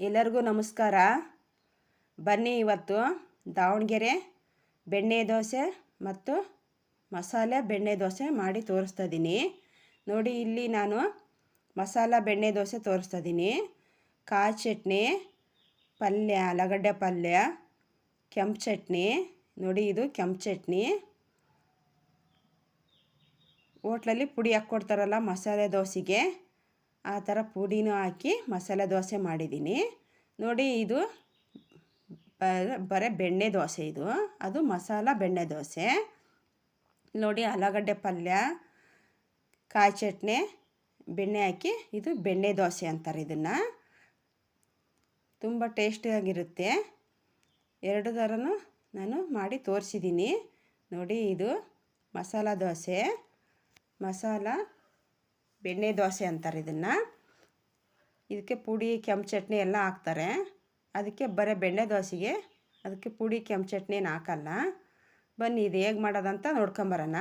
ಎಲ್ಲರಿಗೂ ನಮಸ್ಕಾರ. ಬನ್ನಿ ಇವತ್ತು ದಾವಣಗೆರೆ ಬೆಣ್ಣೆ ದೋಸೆ ಮತ್ತು ಮಸಾಲೆ ಬೆಣ್ಣೆ ದೋಸೆ ಮಾಡಿ ತೋರಿಸ್ತಾ ಇದ್ದೀನಿ. ನೋಡಿ, ಇಲ್ಲಿ ನಾನು ಮಸಾಲ ಬೆಣ್ಣೆ ದೋಸೆ ತೋರಿಸ್ತಾ ಇದ್ದೀನಿ. ಕಾಯಿ ಚಟ್ನಿ, ಪಲ್ಯ ಆಲೂಗಡ್ಡೆ ಪಲ್ಯ, ಕೆಂಪು ಚಟ್ನಿ. ನೋಡಿ, ಇದು ಕೆಂಪು ಚಟ್ನಿ. ಹೋಟ್ಲಲ್ಲಿ ಪುಡಿ ಹಾಕ್ಕೊಡ್ತಾರಲ್ಲ ಮಸಾಲೆ ದೋಸೆಗೆ. ಆ ಥರ ಪುಡಿನೂ ಹಾಕಿ ಮಸಾಲೆ ದೋಸೆ ಮಾಡಿದ್ದೀನಿ. ನೋಡಿ ಇದು ಬರೀ ಬೆಣ್ಣೆ ದೋಸೆ ಇದು. ಅದು ಮಸಾಲ ಬೆಣ್ಣೆ ದೋಸೆ. ನೋಡಿ ಆಲೂಗಡ್ಡೆ ಪಲ್ಯ, ಕಾಯಿ ಚಟ್ನಿ, ಬೆಣ್ಣೆ ಹಾಕಿ ಇದು ಬೆಣ್ಣೆ ದೋಸೆ ಅಂತಾರೆ ಇದನ್ನು. ತುಂಬ ಟೇಸ್ಟಿಯಾಗಿರುತ್ತೆ ಎರಡು ಥರನೂ ನಾನು ಮಾಡಿ ತೋರಿಸಿದ್ದೀನಿ. ನೋಡಿ ಇದು ಮಸಾಲ ದೋಸೆ, ಮಸಾಲ ಬೆಣ್ಣೆ ದೋಸೆ ಅಂತಾರೆ ಇದನ್ನು. ಇದಕ್ಕೆ ಪುಡಿ, ಕೆಂಪು ಚಟ್ನಿ ಎಲ್ಲ ಹಾಕ್ತಾರೆ. ಅದಕ್ಕೆ ಬರೀ ಬೆಣ್ಣೆ ದೋಸೆಗೆ ಅದಕ್ಕೆ ಪುಡಿ, ಕೆಂಪು ಚಟ್ನಿನ ಹಾಕಲ್ಲ. ಬನ್ನಿ ಇದು ಹೇಗೆ ಮಾಡೋದಂತ ನೋಡ್ಕೊಂಬರೋಣ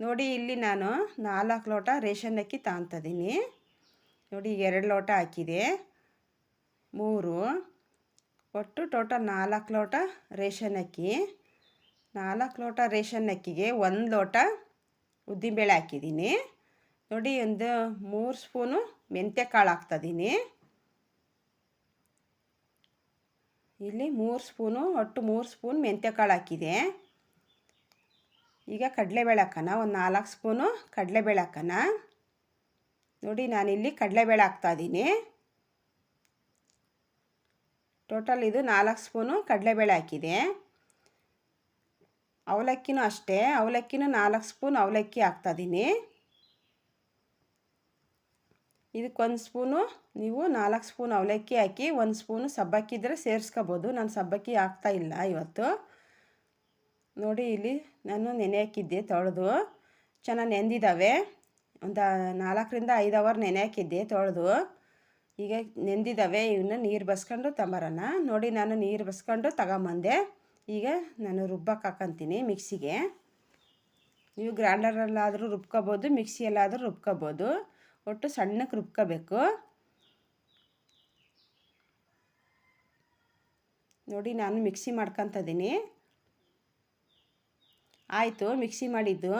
ನೋಡಿ ಇಲ್ಲಿ ನಾನು ನಾಲ್ಕು ಲೋಟ ರೇಷನ್ ಅಕ್ಕಿ ತಗೊತಿದ್ದೀನಿ ನೋಡಿ ಎರಡು ಲೋಟ ಹಾಕಿದೆ. ಮೂರು, ಒಟ್ಟು ಟೋಟಲ್ ನಾಲ್ಕು ಲೋಟ ರೇಷನ್ ಅಕ್ಕಿ. ನಾಲ್ಕು ಲೋಟ ರೇಷನ್ ಅಕ್ಕಿಗೆ ಒಂದು ಲೋಟ ಉದ್ದಿನಬೇಳೆ ಹಾಕಿದ್ದೀನಿ. ನೋಡಿ, ಒಂದು ಮೂರು ಸ್ಪೂನು ಮೆಂತ್ಯ ಕಾಳು ಹಾಕ್ತಾಯಿದ್ದೀನಿ. ಇಲ್ಲಿ ಮೂರು ಸ್ಪೂನು, ಒಟ್ಟು ಮೂರು ಸ್ಪೂನ್ ಮೆಂತ್ಯ ಕಾಳು ಹಾಕಿದೆ. ಈಗ ಕಡಲೆಬೇಳೆ ಹಾಕೋಣ, ಒಂದು ನಾಲ್ಕು ಸ್ಪೂನು ಕಡಲೆಬೇಳೆ ಹಾಕೋಣ. ನೋಡಿ, ನಾನಿಲ್ಲಿ ಕಡಲೆಬೇಳೆ ಹಾಕ್ತಾಯಿದ್ದೀನಿ. ಟೋಟಲ್ ಇದು ನಾಲ್ಕು ಸ್ಪೂನು ಕಡಲೆಬೇಳೆ ಹಾಕಿದೆ. ಅವಲಕ್ಕಿನೂ ಅಷ್ಟೇ, ಅವಲಕ್ಕಿನೂ ನಾಲ್ಕು ಸ್ಪೂನ್ ಅವಲಕ್ಕಿ ಹಾಕ್ತಾಯಿದ್ದೀನಿ. ಇದಕ್ಕೊಂದು ಸ್ಪೂನು ನೀವು ನಾಲ್ಕು ಸ್ಪೂನ್ ಅವಲಕ್ಕಿ ಹಾಕಿ, ಒಂದು ಸ್ಪೂನು ಸಬ್ಬಕ್ಕಿ ಇದ್ದರೆ ಸೇರಿಸ್ಕೋಬೋದು. ನಾನು ಸಬ್ಬಕ್ಕಿ ಹಾಕ್ತಾ ಇಲ್ಲ ಇವತ್ತು. ನೋಡಿ ಇಲ್ಲಿ ನಾನು ನೆನೆ ಹಾಕಿದ್ದೆ ತೊಳೆದು. ಚೆನ್ನಾಗಿ ನೆಂದಿದ್ದಾವೆ ಒಂದು ನಾಲ್ಕರಿಂದ ಐದು ಅವರ್ ನೆನೆ ಹಾಕಿದ್ದೆ ತೊಳೆದು. ಈಗ ನೆಂದಿದ್ದಾವೆ ಇವನ್ನ ನೀರು ಬಸ್ಕೊಂಡು ತಗೊಂಬರೋಣ ನೋಡಿ ನಾನು ನೀರು ಬಸ್ಕೊಂಡು ತಗೊಂಬಂದೆ. ಈಗ ನಾನು ರುಬ್ಬಕ್ಕೆ ಹಾಕೊತೀನಿ ಮಿಕ್ಸಿಗೆ. ನೀವು ಗ್ರ್ಯಾಂಡರಲ್ಲಾದರೂ ರುಬ್ಕೋಬೋದು, ಮಿಕ್ಸಿಯಲ್ಲಾದರೂ ರುಬ್ಕೋಬೋದು. ಒಟ್ಟು ಸಣ್ಣಕ್ಕೆ ರುಬ್ಕೋಬೇಕು ನೋಡಿ, ನಾನು ಮಿಕ್ಸಿ ಮಾಡ್ಕೊತಿದ್ದೀನಿ ಆಯಿತು, ಮಿಕ್ಸಿ ಮಾಡಿದ್ದು.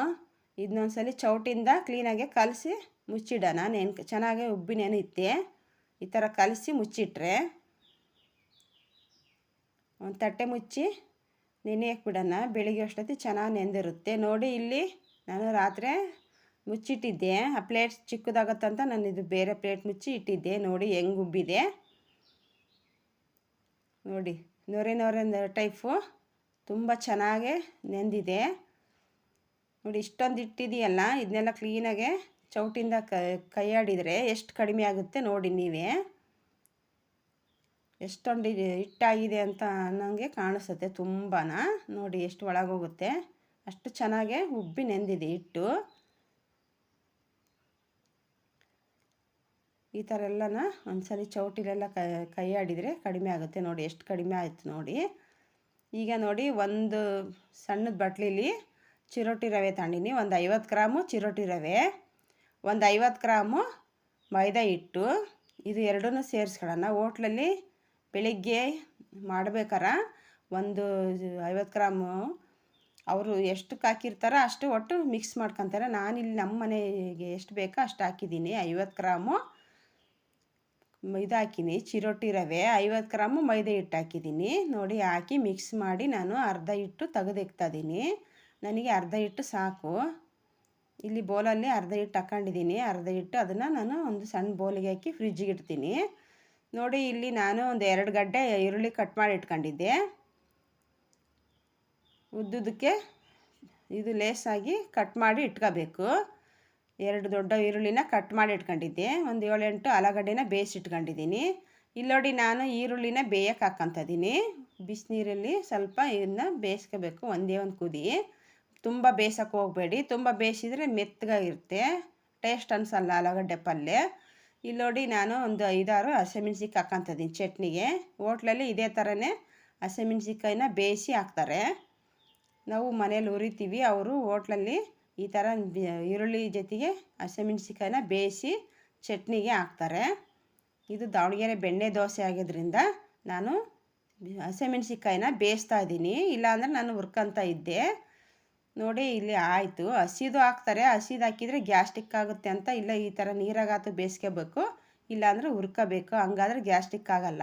ಇದನ್ನೊಂದ್ಸಲಿ ಚೌಟಿಂದ ಕ್ಲೀನಾಗೆ ಕಲಸಿ ಮುಚ್ಚಿಡೋಣ ನೆನ್ ಚೆನ್ನಾಗಿ ಉಬ್ಬಿ ನೆನಿತ್ತೆ ಈ ಥರ ಕಲಸಿ ಮುಚ್ಚಿಟ್ರೆ ಒಂದು ತಟ್ಟೆ ಮುಚ್ಚಿ ನೆನೆಯಕ್ಕೆ ಬಿಡೋಣ. ಬೆಳಿಗ್ಗೆ ಅಷ್ಟೊತ್ತಿ ಚೆನ್ನಾಗಿ ನೆಂದಿರುತ್ತೆ. ನೋಡಿ, ಇಲ್ಲಿ ನಾನು ರಾತ್ರಿ ಮುಚ್ಚಿಟ್ಟಿದ್ದೆ. ಆ ಪ್ಲೇಟ್ ಚಿಕ್ಕದಾಗತ್ತಂತ ನಾನು ಇದು ಬೇರೆ ಪ್ಲೇಟ್ ಮುಚ್ಚಿ ಇಟ್ಟಿದ್ದೆ. ನೋಡಿ ಹೆಂಗೆ ಉಬ್ಬಿದೆ. ನೋಡಿ, ನೊರೆ ನೊರೆ ಟೈಪು. ತುಂಬ ಚೆನ್ನಾಗೆ ನೆಂದಿದೆ. ನೋಡಿ, ಇಷ್ಟೊಂದು ಇಟ್ಟಿದೆಯಲ್ಲ ಇದನ್ನೆಲ್ಲ ಕ್ಲೀನಾಗೆ ಚೌಟಿಂದ ಕೈಯಾಡಿದರೆ ಎಷ್ಟು ಕಡಿಮೆ ಆಗುತ್ತೆ ನೋಡಿ ನೀವೇ. ಎಷ್ಟೊಂದು ಹಿಟ್ಟಾಗಿದೆ ಅಂತ ನನಗೆ ಕಾಣಿಸುತ್ತೆ ತುಂಬಾ ನೋಡಿ, ಎಷ್ಟು ಒಳಗೋಗುತ್ತೆ. ಅಷ್ಟು ಚೆನ್ನಾಗೆ ಉಬ್ಬಿ ನೆಂದಿದೆ ಹಿಟ್ಟು. ಈ ಥರ ಎಲ್ಲನ ಒಂದ್ಸರಿ ಚೌಟಿಲೆಲ್ಲ ಕೈ ಆಡಿದರೆ ಕಡಿಮೆ ಆಗುತ್ತೆ ನೋಡಿ, ಎಷ್ಟು ಕಡಿಮೆ ಆಯಿತು ನೋಡಿ. ಈಗ ನೋಡಿ, ಒಂದು ಸಣ್ಣದ ಬಟ್ಲಿಲಿ ಚಿರೋಟಿ ರವೆ ತಗೊಂಡಿನಿ. ಒಂದು ಐವತ್ತು ಗ್ರಾಮು ಚಿರೋಟಿ ರವೆ, ಒಂದು ಐವತ್ತು ಗ್ರಾಮು ಮೈದಾ ಹಿಟ್ಟು. ಇದು ಎರಡೂ ಸೇರಿಸ್ಕೊಳ್ಳೋಣ. ಹೋಟ್ಲಲ್ಲಿ ಬೆಳಿಗ್ಗೆ ಮಾಡ್ಬೇಕಾರ, ಒಂದು ಐವತ್ತು ಗ್ರಾಮು. ಅವರು ಎಷ್ಟಕ್ಕೆ ಹಾಕಿರ್ತಾರೋ ಅಷ್ಟು ಒಟ್ಟು ಮಿಕ್ಸ್ ಮಾಡ್ಕೊತಾರೆ. ನಾನಿಲ್ಲಿ ನಮ್ಮ ಮನೆಗೆ ಎಷ್ಟು ಬೇಕೋ ಅಷ್ಟು ಹಾಕಿದ್ದೀನಿ. ಐವತ್ತು ಗ್ರಾಮು ಇದು ಹಾಕಿನಿ ಚಿರೋಟಿ ರವೆ ಐವತ್ತು ಗ್ರಾಮು ಮೈದಾ ಹಿಟ್ಟು ಹಾಕಿದ್ದೀನಿ ನೋಡಿ, ಹಾಕಿ ಮಿಕ್ಸ್ ಮಾಡಿ ನಾನು ಅರ್ಧ ಹಿಟ್ಟು ತೆಗೆದಿಕ್ತಾಯಿದ್ದೀನಿ ನನಗೆ ಅರ್ಧ ಹಿಟ್ಟು ಸಾಕು. ಇಲ್ಲಿ ಬೌಲಲ್ಲಿ ಅರ್ಧ ಹಿಟ್ಟು ಹಾಕೊಂಡಿದ್ದೀನಿ ಅರ್ಧ ಹಿಟ್ಟು ಅದನ್ನು ನಾನು ಒಂದು ಸಣ್ಣ ಬೌಲಿಗೆ ಹಾಕಿ ಫ್ರಿಜ್ಜಿಗೆ ಇಡ್ತೀನಿ. ನೋಡಿ, ಇಲ್ಲಿ ನಾನು ಒಂದು ಎರಡು ಗಡ್ಡೆ ಈರುಳ್ಳಿ ಕಟ್ ಮಾಡಿ ಇಟ್ಕೊಂಡಿದ್ದೆ. ಉದ್ದುದಕ್ಕೆ ಇದು ಲೇಸಾಗಿ ಕಟ್ ಮಾಡಿ ಇಟ್ಕೋಬೇಕು. ಎರಡು ದೊಡ್ಡ ಈರುಳ್ಳಿನ ಕಟ್ ಮಾಡಿ ಇಟ್ಕೊಂಡಿದ್ದೆ. ಒಂದು ಏಳೆಂಟು ಆಲೂಗಡ್ಡೆನ ಬೇಯಿಸಿಟ್ಕೊಂಡಿದ್ದೀನಿ ಇಲ್ಲೋಡಿ ನಾನು ಈರುಳ್ಳಿನ ಬೇಯಕ್ಕೆ ಹಾಕ್ಕೊಂತಿದ್ದೀನಿ ಬಿಸಿನೀರಲ್ಲಿ ಸ್ವಲ್ಪ ಇದನ್ನ ಬೇಯಿಸ್ಕೋಬೇಕು. ಒಂದೇ ಒಂದು ಕುದಿ. ತುಂಬ ಬೇಯಿಸೋಕೆ ಹೋಗಬೇಡಿ. ತುಂಬ ಬೇಯಿಸಿದರೆ ಮೆತ್ತಗಾಗಿರುತ್ತೆ ಟೇಸ್ಟ್ ಅನ್ಸಲ್ಲ ಆಲೂಗಡ್ಡೆ ಪಲ್ಯ. ಇಲ್ಲಿ ನೋಡಿ ನಾನು ಒಂದು ಐದಾರು ಹಸಿಮೆಣ್ಸಿಕಾಯಿ ಹಾಕ್ಕೊಂತಿದ್ದೀನಿ ಚಟ್ನಿಗೆ. ಹೋಟ್ಲಲ್ಲಿ ಇದೇ ಥರನೇ ಹಸಿಮೆಣ್ಸಿಕಾಯಿನ ಬೇಯಿಸಿ ಹಾಕ್ತಾರೆ. ನಾವು ಮನೇಲಿ ಉರಿತೀವಿ. ಅವರು ಹೋಟ್ಲಲ್ಲಿ ಈ ಥರ ಈರುಳ್ಳಿ ಜೊತೆಗೆ ಹಸಿಮೆಣ್ಸಿಕಾಯನ್ನ ಬೇಯಿಸಿ ಚಟ್ನಿಗೆ ಹಾಕ್ತಾರೆ. ಇದು ದಾವಣಗೆರೆ ಬೆಣ್ಣೆ ದೋಸೆ ಆಗಿದ್ದರಿಂದ ನಾನು ಹಸಿಮೆಣ್ಸಿಕಾಯನ್ನ ಬೇಯಿಸ್ತಾ ಇದ್ದೀನಿ. ಇಲ್ಲಾಂದರೆ ನಾನು ಹುರ್ಕೊಂತ ಇದ್ದೆ. ನೋಡಿ ಇಲ್ಲಿ ಆಯಿತು. ಹಸಿದು ಹಾಕ್ತಾರೆ. ಹಸಿದು ಹಾಕಿದರೆ ಗ್ಯಾಸ್ಟಿಕ್ ಆಗುತ್ತೆ ಅಂತ. ಇಲ್ಲ ಈ ಥರ ನೀರಾಗಾತು ಬೇಯಿಸ್ಕೋಬೇಕು. ಇಲ್ಲಾಂದರೆ ಹುರ್ಕೋಬೇಕು. ಹಂಗಾದ್ರೆ ಗ್ಯಾಸ್ಟಿಕ್ ಆಗಲ್ಲ.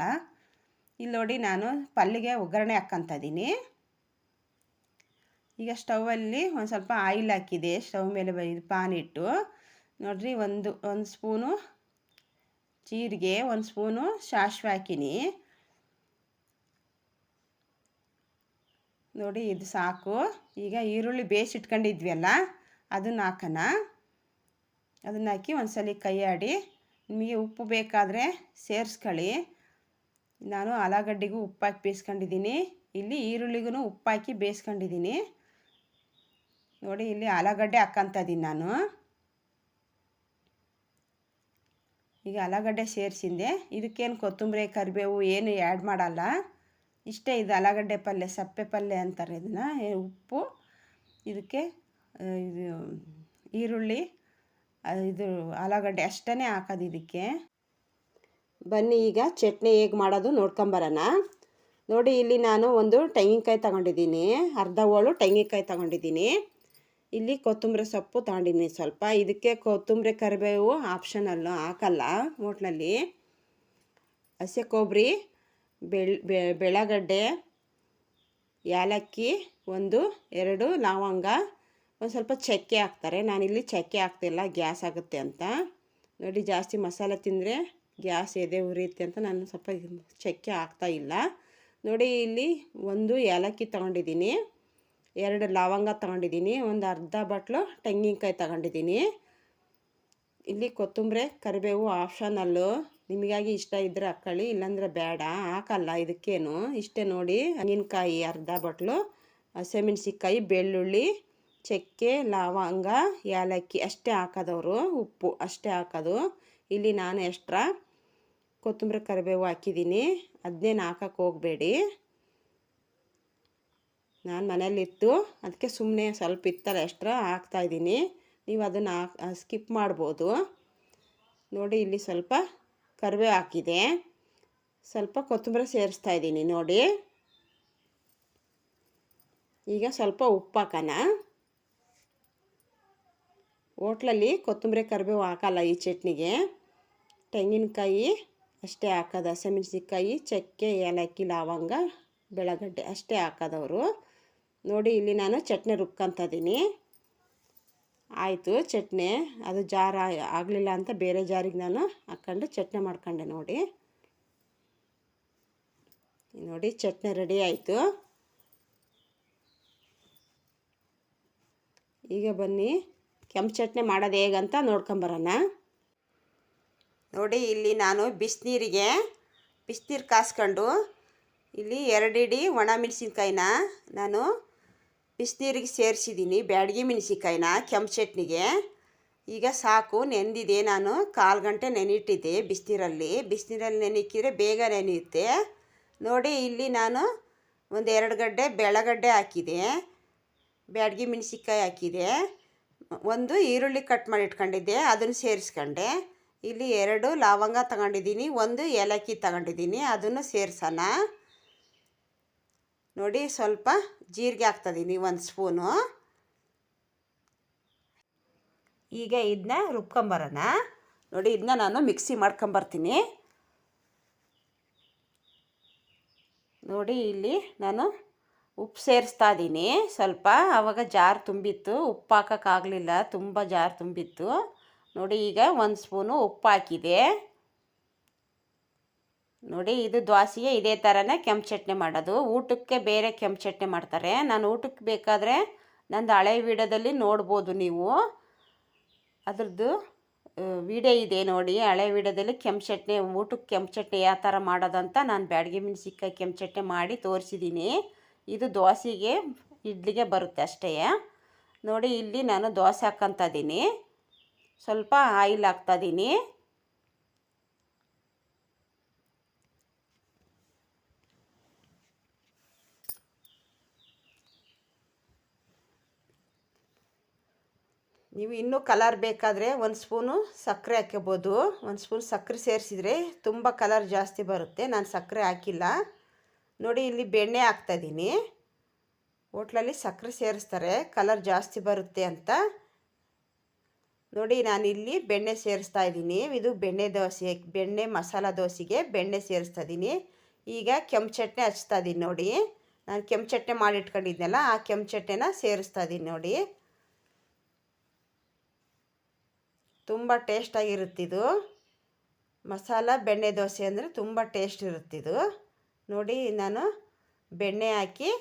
ಇಲ್ಲಿ ನೋಡಿ ನಾನು ಪಲ್ಲಿಗೆ ಒಗ್ಗರಣೆ ಹಾಕ್ಕೊಂತ ಇದ್ದೀನಿ. ಈಗ ಸ್ಟವಲ್ಲಿ ಒಂದು ಸ್ವಲ್ಪ ಆಯಿಲ್ ಹಾಕಿದೆ. ಸ್ಟವ್ ಮೇಲೆ ಇದು ಪಾನ್ ಇಟ್ಟು. ನೋಡ್ರಿ, ಒಂದು ಒಂದು ಸ್ಪೂನು ಜೀರಿಗೆ, ಒಂದು ಸ್ಪೂನು ಸಾಸಿವೆ ಹಾಕಿನಿ. ನೋಡಿ, ಇದು ಸಾಕು. ಈಗ ಈರುಳ್ಳಿ ಬೇಯಿಸಿಟ್ಕೊಂಡಿದ್ವಿ ಅಲ್ಲ, ಅದನ್ನ ಹಾಕೋಣ. ಅದನ್ನ ಹಾಕಿ ಸಲ ಕೈ ಆಡಿ ನಿಮಗೆ ಉಪ್ಪು ಬೇಕಾದರೆ ಸೇರಿಸ್ಕೊಳ್ಳಿ. ನಾನು ಆಲೂಗಡ್ಡೆಗೂ ಉಪ್ಪು ಹಾಕಿ ಬೇಯಿಸ್ಕೊಂಡಿದ್ದೀನಿ. ಇಲ್ಲಿ ಈರುಳ್ಳಿಗೂ ಉಪ್ಪು ಹಾಕಿ ಬೇಯಿಸ್ಕೊಂಡಿದ್ದೀನಿ. ನೋಡಿ, ಇಲ್ಲಿ ಆಲೂಗಡ್ಡೆ ಹಾಕ್ಕಂತದೀನಿ ನಾನು. ಈಗ ಆಲೂಗಡ್ಡೆ ಸೇರಿಸಿದ್ದೆ ಇದಕ್ಕೇನು ಕೊತ್ತಂಬರಿ, ಕರಿಬೇವು ಏನು ಆ್ಯಡ್ ಮಾಡಲ್ಲ. ಇಷ್ಟೇ ಇದು ಆಲೂಗಡ್ಡೆ ಪಲ್ಯ, ಸಪ್ಪೆ ಪಲ್ಯ ಅಂತಾರೆ ಇದನ್ನು. ಉಪ್ಪು, ಇದಕ್ಕೆ ಇದು, ಈರುಳ್ಳಿ ಇದು ಆಲೂಗಡ್ಡೆ ಅಷ್ಟೇ ಹಾಕೋದು ಇದಕ್ಕೆ. ಬನ್ನಿ, ಈಗ ಚಟ್ನಿ ಹೇಗೆ ಮಾಡೋದು ನೋಡ್ಕೊಂಬರೋಣ ನೋಡಿ, ಇಲ್ಲಿ ನಾನು ಒಂದು ತೆಂಗಿನಕಾಯಿ ತಗೊಂಡಿದ್ದೀನಿ. ಅರ್ಧ ಹೋಳು ತೆಂಗಿನಕಾಯಿ ತಗೊಂಡಿದ್ದೀನಿ. ಇಲ್ಲಿ ಕೊತ್ತಂಬರಿ ಸೊಪ್ಪು ತಗೊಂಡಿದ್ದೀನಿ. ಸ್ವಲ್ಪ ಇದಕ್ಕೆ ಕೊತ್ತಂಬರಿ ಕರಿಬೇವು ಆಪ್ಷನಲ್ಲು ಹಾಕಲ್ಲ ಹೋಟ್ಲಲ್ಲಿ. ಹಸಿ ಕೊಬ್ಬರಿ, ಬೆಳ್ ಬೆಳಗಡ್ಡೆ, ಏಲಕ್ಕಿ, ಒಂದು, ಎರಡು ಲವಂಗ, ಒಂದು ಸ್ವಲ್ಪ ಚಕ್ಕೆ ಹಾಕ್ತಾರೆ. ನಾನಿಲ್ಲಿ ಚಕ್ಕೆ ಹಾಕ್ತಿಲ್ಲ, ಗ್ಯಾಸ್ ಆಗುತ್ತೆ ಅಂತ. ನೋಡಿ ಜಾಸ್ತಿ ಮಸಾಲೆ ತಿಂದರೆ ಗ್ಯಾಸ್ ಎದೆ ಉರಿಯುತ್ತೆ ಅಂತ ನಾನು ಸ್ವಲ್ಪ ಚಕ್ಕೆ ಹಾಕ್ತಾ ಇಲ್ಲ. ನೋಡಿ ಇಲ್ಲಿ ಒಂದು ಏಲಕ್ಕಿ ತೊಗೊಂಡಿದ್ದೀನಿ. ಎರಡು ಲವಂಗ ತಗೊಂಡಿದ್ದೀನಿ, ಒಂದು ಅರ್ಧ ಬಟ್ಲು ತೆಂಗಿನಕಾಯಿ ತಗೊಂಡಿದ್ದೀನಿ. ಇಲ್ಲಿ ಕೊತ್ತಂಬರಿ, ಕರಿಬೇವು, ಆಪ್ಷನಲ್ಲು. ನಿಮಗಾಗಿ ಇಷ್ಟ ಇದ್ದರೆ ಹಾಕ್ಕೊಳ್ಳಿ ಇಲ್ಲಾಂದರೆ ಬೇಡ, ಹಾಕಲ್ಲ ಇದಕ್ಕೇನು. ಇಷ್ಟೇ ನೋಡಿ, ತೆಂಗಿನಕಾಯಿ ಅರ್ಧ ಬಟ್ಲು ಹಸಿಮೆಣ್ಸಿಕಾಯಿ ಬೆಳ್ಳುಳ್ಳಿ, ಚಕ್ಕೆ, ಲವಂಗ, ಏಲಕ್ಕಿ, ಅಷ್ಟೇ ಹಾಕೋದವರು. ಉಪ್ಪು ಅಷ್ಟೇ ಹಾಕೋದು. ಇಲ್ಲಿ ನಾನು ಎಕ್ಸ್ಟ್ರಾ ಕೊತ್ತಂಬರಿ, ಕರಿಬೇವು ಹಾಕಿದ್ದೀನಿ. ಅದನ್ನೇನು ಹಾಕಕ್ಕೆ ಹೋಗಬೇಡಿ. ನಾನು ಮನೇಲಿತ್ತು ಅದಕ್ಕೆ ಸುಮ್ಮನೆ ಸ್ವಲ್ಪ ಇತ್ತಲ್ಲ ಎಕ್ಸ್ಟ್ರಾ ಹಾಕ್ತಾಯಿದ್ದೀನಿ ನೀವು ಅದನ್ನು ಸ್ಕಿಪ್ ಮಾಡ್ಬೋದು. ನೋಡಿ, ಇಲ್ಲಿ ಸ್ವಲ್ಪ ಕರಿಬೇವು ಹಾಕಿದೆ. ಸ್ವಲ್ಪ ಕೊತ್ತಂಬರಿ ಸೇರಿಸ್ತಾ ಇದ್ದೀನಿ, ನೋಡಿ. ಈಗ ಸ್ವಲ್ಪ ಉಪ್ಪು ಹಾಕೋಣ. ಹೋಟ್ಲಲ್ಲಿ ಕೊತ್ತಂಬರಿ ಕರಿಬೇವು ಹಾಕಲ್ಲ ಈ ಚಟ್ನಿಗೆ. ತೆಂಗಿನಕಾಯಿ ಅಷ್ಟೇ ಹಾಕೋದು, ಹಸಿಮೆಣ್ಸಿನ್ಕಾಯಿ, ಚಕ್ಕೆ, ಏಲಕ್ಕಿ, ಲವಂಗ, ಬೆಳಗಡ್ಡೆ ಅಷ್ಟೇ ಹಾಕೋದವರು. ನೋಡಿ, ಇಲ್ಲಿ ನಾನು ಚಟ್ನಿ ರುಬ್ಕೊತಿದ್ದೀನಿ ಆಯಿತು, ಚಟ್ನಿ. ಅದು ಜಾರ ಆಗಲಿಲ್ಲ ಅಂತ ಬೇರೆ ಜಾರಿಗೆ ನಾನು ಹಾಕ್ಕೊಂಡು ಚಟ್ನಿ ಮಾಡ್ಕೊಂಡೆ ನೋಡಿ. ನೋಡಿ, ಚಟ್ನಿ ರೆಡಿ ಆಯಿತು. ಈಗ ಬನ್ನಿ, ಕೆಂಪು ಚಟ್ನಿ ಮಾಡೋದು ಹೇಗಂತ ನೋಡ್ಕೊಂಬರೋಣ ನೋಡಿ, ಇಲ್ಲಿ ನಾನು ಬಿಸಿನೀರಿಗೆ, ಬಿಸಿನೀರು ಕಾಸ್ಕೊಂಡು ಇಲ್ಲಿ ಎರಡು ಇಡೀ ಒಣ ಮೆಣಸಿನ್ಕಾಯಿನ ನಾನು ಬಿಸಿನೀರಿಗೆ ಸೇರಿಸಿದ್ದೀನಿ, ಬ್ಯಾಡಗಿ ಮೆಣಸಿನ್ಕಾಯಿನ ಕೆಂಪು ಚಟ್ನಿಗೆ ಈಗ ಸಾಕು ನೆಂದಿದೆ ನಾನು. ಕಾಲು ಗಂಟೆ ನೆನಿಟ್ಟಿದ್ದೆ ಬಿಸಿನೀರಲ್ಲಿ. ಬಿಸಿನೀರಲ್ಲಿ ನೆನಿಕ್ಕಿದ್ರೆ ಬೇಗ ನೆನೆಯುತ್ತೆ. ನೋಡಿ, ಇಲ್ಲಿ ನಾನು ಒಂದು ಎರಡು ಗಡ್ಡೆ ಬೆಳಗಡ್ಡೆ ಹಾಕಿದೆ. ಬ್ಯಾಡಗಿ ಮೆಣಸಿನ್ಕಾಯಿ ಹಾಕಿದೆ. ಒಂದು ಈರುಳ್ಳಿ ಕಟ್ ಮಾಡಿ ಇಟ್ಕೊಂಡಿದ್ದೆ, ಅದನ್ನು ಸೇರಿಸ್ಕೊಂಡೆ. ಇಲ್ಲಿ ಎರಡು ಲವಂಗ ತಗೊಂಡಿದ್ದೀನಿ, ಒಂದು ಏಲಕ್ಕಿ ತಗೊಂಡಿದ್ದೀನಿ, ಅದನ್ನು ಸೇರಿಸೋಣ. ನೋಡಿ, ಸ್ವಲ್ಪ ಜೀರಿಗೆ ಹಾಕ್ತಿದೀನಿ ಒಂದು ಸ್ಪೂನು ಈಗ ಇದನ್ನ ರುಬ್ಕೊಂಬರೋಣ. ನೋಡಿ ಇದನ್ನ ನಾನು ಮಿಕ್ಸಿ ಮಾಡ್ಕೊಂಬರ್ತೀನಿ. ನೋಡಿ, ಇಲ್ಲಿ ನಾನು ಉಪ್ಪು ಸೇರಿಸ್ತಾ ಇದ್ದೀನಿ ಸ್ವಲ್ಪ ಆವಾಗ ಜಾರ್ ತುಂಬಿತ್ತು. ಉಪ್ಪು ಹಾಕೋಕ್ಕಾಗಲಿಲ್ಲ ತುಂಬ ಜಾರ್ ತುಂಬಿತ್ತು. ನೋಡಿ, ಈಗ ಒಂದು ಸ್ಪೂನು ಉಪ್ಪು ಹಾಕಿದೆ. ನೋಡಿ, ಇದು ದ್ವಾಸಿಗೆ ಇದೇ ಥರನೇ ಕೆಂಪು ಚಟ್ನಿ ಮಾಡೋದು. ಊಟಕ್ಕೆ ಬೇರೆ ಕೆಂಪು ಚಟ್ನಿ ಮಾಡ್ತಾರೆ. ನಾನು ಊಟಕ್ಕೆ ಬೇಕಾದರೆ ನಂದು ಹಳೆ ವೀಡಿಯೋದಲ್ಲಿ ನೋಡ್ಬೋದು ನೀವು. ಅದ್ರದ್ದು ವಿಡಿಯೋ ಇದೆ ನೋಡಿ. ಹಳೆ ವೀಡಿಯೋದಲ್ಲಿ ಕೆಂಪು ಚಟ್ನಿ, ಊಟಕ್ಕೆ ಕೆಂಪು ಚಟ್ನಿ ಯಾವ ಥರ ಮಾಡೋದಂತ ನಾನು ಬ್ಯಾಡಗಿ ಮೆಣಸಿಕಾಯಿ ಕೆಂಪು ಚಟ್ನಿ ಮಾಡಿ ತೋರಿಸಿದ್ದೀನಿ. ಇದು ದೋಸೆಗೆ ಇಡ್ಲಿಗೆ ಬರುತ್ತೆ ಅಷ್ಟೇ. ನೋಡಿ, ಇಲ್ಲಿ ನಾನು ದೋಸೆ ಹಾಕ್ಕೊತಿದ್ದೀನಿ ಸ್ವಲ್ಪ ಆಯಿಲ್ ಹಾಕ್ತಾಯಿದ್ದೀನಿ ನೀವು ಇನ್ನೂ ಕಲರ್ ಬೇಕಾದರೆ ಒಂದು ಸ್ಪೂನು ಸಕ್ಕರೆ ಹಾಕ್ಕೋಬೋದು ಒಂದು ಸ್ಪೂನ್ ಸಕ್ಕರೆ ಸೇರಿಸಿದ್ರೆ ತುಂಬ ಕಲರ್ ಜಾಸ್ತಿ ಬರುತ್ತೆ. ನಾನು ಸಕ್ಕರೆ ಹಾಕಿಲ್ಲ. ನೋಡಿ, ಇಲ್ಲಿ ಬೆಣ್ಣೆ ಹಾಕ್ತಾಯಿದ್ದೀನಿ ಹೋಟ್ಲಲ್ಲಿ ಸಕ್ಕರೆ ಸೇರಿಸ್ತಾರೆ. ಕಲರ್ ಜಾಸ್ತಿ ಬರುತ್ತೆ ಅಂತ. ನೋಡಿ, ನಾನು ಇಲ್ಲಿ ಬೆಣ್ಣೆ ಸೇರಿಸ್ತಾ ಇದ್ದೀನಿ. ಇದು ಬೆಣ್ಣೆ ದೋಸೆ, ಬೆಣ್ಣೆ ಮಸಾಲ ದೋಸೆಗೆ ಬೆಣ್ಣೆ ಸೇರಿಸ್ತಾ ಇದ್ದೀನಿ. ಈಗ ಕೆಂಪು ಚಟ್ನಿ ಹಚ್ತಾ ಇದ್ದೀನಿ ನೋಡಿ. ನಾನು ಕೆಂಪು ಚಟ್ನಿ ಮಾಡಿಟ್ಕೊಂಡಿದ್ನಲ್ಲ, ಆ ಕೆಂಪು ಚಟ್ನಿನ ಸೇರಿಸ್ತಾ ಇದ್ದೀನಿ ನೋಡಿ. ತುಂಬ ಟೇಸ್ಟಾಗಿರುತ್ತಿದು ಮಸಾಲ, ಬೆಣ್ಣೆ ದೋಸೆ ಅಂದರೆ ತುಂಬ ಟೇಸ್ಟ್ ಇರುತ್ತಿದು ನೋಡಿ, ನಾನು ಬೆಣ್ಣೆ ಹಾಕಿ,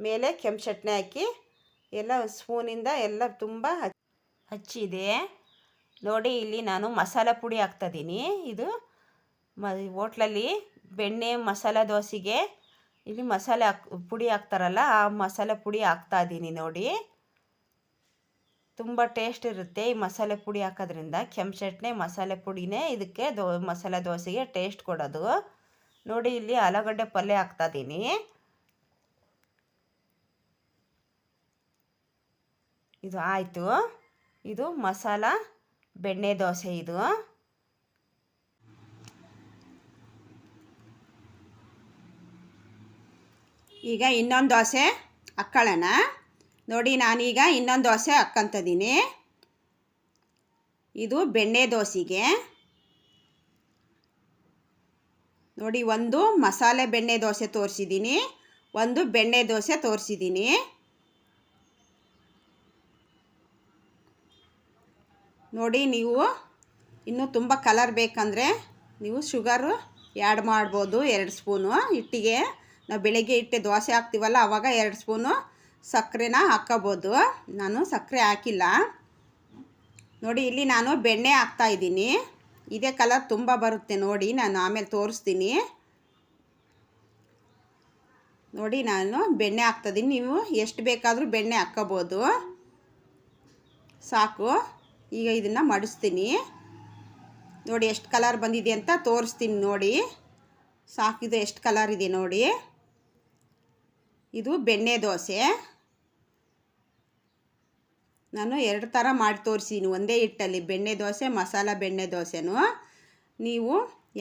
ಮೇಲೆ ಕೆಂಪು ಚಟ್ನಿ ಹಾಕಿ, ಎಲ್ಲ ಸ್ಪೂನಿಂದ ಎಲ್ಲ ತುಂಬ ಹಚ್ಚಿದೆ. ನೋಡಿ, ಇಲ್ಲಿ ನಾನು ಮಸಾಲ ಪುಡಿ ಹಾಕ್ತಾಯಿದ್ದೀನಿ ಇದು ಮ, ಹೋಟ್ಲಲ್ಲಿ ಬೆಣ್ಣೆ, ಮಸಾಲ ದೋಸೆಗೆ ಇಲ್ಲಿ ಮಸಾಲೆ ಹಾಕ್, ಪುಡಿ ಹಾಕ್ತಾರಲ್ಲ, ಆ ಮಸಾಲೆ ಪುಡಿ ಹಾಕ್ತಾಯಿದ್ದೀನಿ ನೋಡಿ. ತುಂಬ ಟೇಸ್ಟ್ ಇರುತ್ತೆ ಈ ಮಸಾಲೆ ಪುಡಿ ಹಾಕೋದ್ರಿಂದ. ಕೆಂಪು ಚಟ್ನಿ, ಮಸಾಲೆ ಪುಡಿನೇ ಇದಕ್ಕೆ ದೋ, ಮಸಾಲೆ ದೋಸೆಗೆ ಟೇಸ್ಟ್ ಕೊಡೋದು. ನೋಡಿ, ಇಲ್ಲಿ ಆಲೂಗಡ್ಡೆ ಪಲ್ಯ ಹಾಕ್ತಾಯಿದ್ದೀನಿ ಇದು ಆಯಿತು. ಇದು ಮಸಾಲ ಬೆಣ್ಣೆ ದೋಸೆ ಇದು. ಈಗ ಇನ್ನೊಂದು ದೋಸೆ ಹಾಕ್ಕೊಳ್ಳೋಣ ನೋಡಿ, ನಾನೀಗ ಇನ್ನೊಂದು ದೋಸೆ ಹಾಕ್ಕಂತದೀನಿ. ಇದು ಬೆಣ್ಣೆ ದೋಸೆಗೆ. ನೋಡಿ, ಒಂದು ಮಸಾಲೆ ಬೆಣ್ಣೆ ದೋಸೆ ತೋರಿಸಿದ್ದೀನಿ ಒಂದು ಬೆಣ್ಣೆ ದೋಸೆ ತೋರಿಸಿದ್ದೀನಿ ನೋಡಿ, ನೀವು ಇನ್ನೂ ತುಂಬ ಕಲರ್ ಬೇಕಂದರೆ ನೀವು ಶುಗರು ಆ್ಯಡ್ ಮಾಡ್ಬೋದು, ಎರಡು ಸ್ಪೂನು ಹಿಟ್ಟಿಗೆ ನಾವು ಬೆಳಗ್ಗೆ ಇಟ್ಟೆ ದೋಸೆ ಹಾಕ್ತೀವಲ್ಲ ಆವಾಗ ಎರಡು ಸ್ಪೂನು ಸಕ್ಕರೆನ ಹಾಕ್ಕೋಬೋದು ನಾನು ಸಕ್ಕರೆ ಹಾಕಿಲ್ಲ. ನೋಡಿ, ಇಲ್ಲಿ ನಾನು ಬೆಣ್ಣೆ ಹಾಕ್ತಾ ಇದ್ದೀನಿ. ಇದೇ ಕಲರ್ ತುಂಬ ಬರುತ್ತೆ ನೋಡಿ, ನಾನು ಆಮೇಲೆ ತೋರಿಸ್ತೀನಿ. ನೋಡಿ, ನಾನು ಬೆಣ್ಣೆ ಹಾಕ್ತಾಯಿದ್ದೀನಿ ನೀವು ಎಷ್ಟು ಬೇಕಾದರೂ ಬೆಣ್ಣೆ ಹಾಕ್ಕೋಬೋದು ಸಾಕು. ಈಗ ಇದನ್ನು ಮಡಿಸ್ತೀನಿ. ನೋಡಿ, ಎಷ್ಟು ಕಲರ್ ಬಂದಿದೆ ಅಂತ ತೋರಿಸ್ತೀನಿ ನೋಡಿ. ಸಾಕಿದು ಎಷ್ಟು ಕಲರ್ ಇದೆ ನೋಡಿ. ಇದು ಬೆಣ್ಣೆ ದೋಸೆ. ನಾನು ಎರಡು ಥರ ಮಾಡಿ ತೋರಿಸಿದ್ದೀನಿ ಒಂದೇ ಹಿಟ್ಟಲ್ಲಿ ಬೆಣ್ಣೆ ದೋಸೆ, ಮಸಾಲ ಬೆಣ್ಣೆ ದೋಸೆನೂ. ನೀವು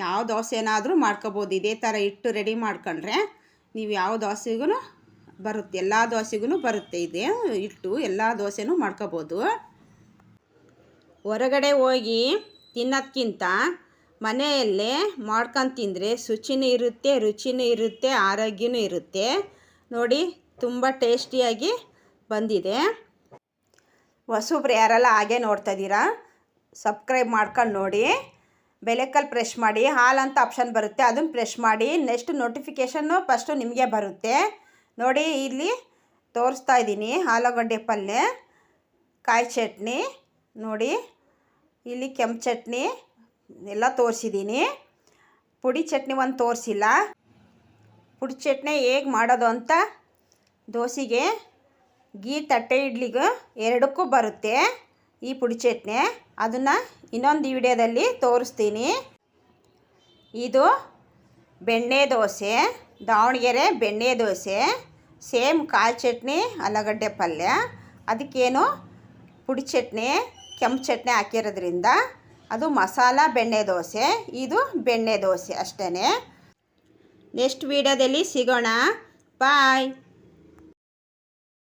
ಯಾವ ದೋಸೆನಾದರೂ ಮಾಡ್ಕೋಬೋದು. ಇದೇ ಥರ ಹಿಟ್ಟು ರೆಡಿ ಮಾಡ್ಕೊಂಡ್ರೆ ನೀವು ಯಾವ ದೋಸೆಗೂ ಬರುತ್ತೆ. ಎಲ್ಲ ದೋಸೆಗೂ ಬರುತ್ತೆ ಇದೆ ಹಿಟ್ಟು. ಎಲ್ಲ ದೋಸೆನೂ ಮಾಡ್ಕೋಬೋದು. ಹೊರಗಡೆ ಹೋಗಿ ತಿನ್ನೋದ್ಕಿಂತ ಮನೆಯಲ್ಲೇ ಮಾಡ್ಕೊಂಡು ತಿಂದರೆ ಶುಚಿನೂ ಇರುತ್ತೆ, ರುಚಿನೂ ಇರುತ್ತೆ, ಆರೋಗ್ಯನೂ ಇರುತ್ತೆ. ನೋಡಿ, ತುಂಬ ಟೇಸ್ಟಿಯಾಗಿ ಬಂದಿದೆ. ಹೊಸಬ್ರು ಯಾರೆಲ್ಲ ಹಾಗೆ ನೋಡ್ತಾ ಇದ್ದೀರಾ ಸಬ್ಸ್ಕ್ರೈಬ್ ಮಾಡ್ಕೊಂಡು ನೋಡಿ. ಬೆಲೆಕಲ್ಲಿ ಪ್ರೆಶ್ ಮಾಡಿ, ಹಾಲ್ ಅಂತ ಆಪ್ಷನ್ ಬರುತ್ತೆ ಅದನ್ನು ಪ್ರೆಶ್ ಮಾಡಿ ನೆಕ್ಸ್ಟ್ ನೋಟಿಫಿಕೇಷನ್ನು ಫಸ್ಟು ನಿಮಗೆ ಬರುತ್ತೆ. ನೋಡಿ, ಇಲ್ಲಿ ತೋರಿಸ್ತಾ ಇದ್ದೀನಿ, ಆಲೂಗಡ್ಡೆ ಪಲ್ಯ ಕಾಯಿ ಚಟ್ನಿ, ನೋಡಿ, ಇಲ್ಲಿ ಕೆಂಪು ಚಟ್ನಿ, ಎಲ್ಲ ತೋರಿಸಿದ್ದೀನಿ. ಪುಡಿ ಚಟ್ನಿ ಒಂದು ತೋರಿಸಿಲ್ಲ. ಪುಡಿ ಚಟ್ನಿ ಹೇಗೆ ಮಾಡೋದು ಅಂತ ದೋಸೆಗೆ ಗೀ ತಟ್ಟೆ ಇಡ್ಲಿಗೂ ಎರಡಕ್ಕೂ ಬರುತ್ತೆ ಈ ಪುಡಿ ಚಟ್ನಿ ಅದನ್ನು ಇನ್ನೊಂದು ವಿಡಿಯೋದಲ್ಲಿ ತೋರಿಸ್ತೀನಿ. ಇದು ಬೆಣ್ಣೆ ದೋಸೆ, ದಾವಣಗೆರೆ ಬೆಣ್ಣೆ ದೋಸೆ, ಸೇಮ್ ಕಾಯಿ ಚಟ್ನಿ, ಆಲೂಗಡ್ಡೆ ಪಲ್ಯ. ಅದಕ್ಕೇನು ಪುಡಿ ಚಟ್ನಿ ಕೆಂಪು ಚಟ್ನಿ ಹಾಕಿರೋದ್ರಿಂದ ಅದು ಮಸಾಲ ಬೆಣ್ಣೆ ದೋಸೆ, ಇದು ಬೆಣ್ಣೆ ದೋಸೆ ಅಷ್ಟೇ ನೆಕ್ಸ್ಟ್ ವೀಡಿಯೋದಲ್ಲಿ ಸಿಗೋಣ. ಬಾಯ್.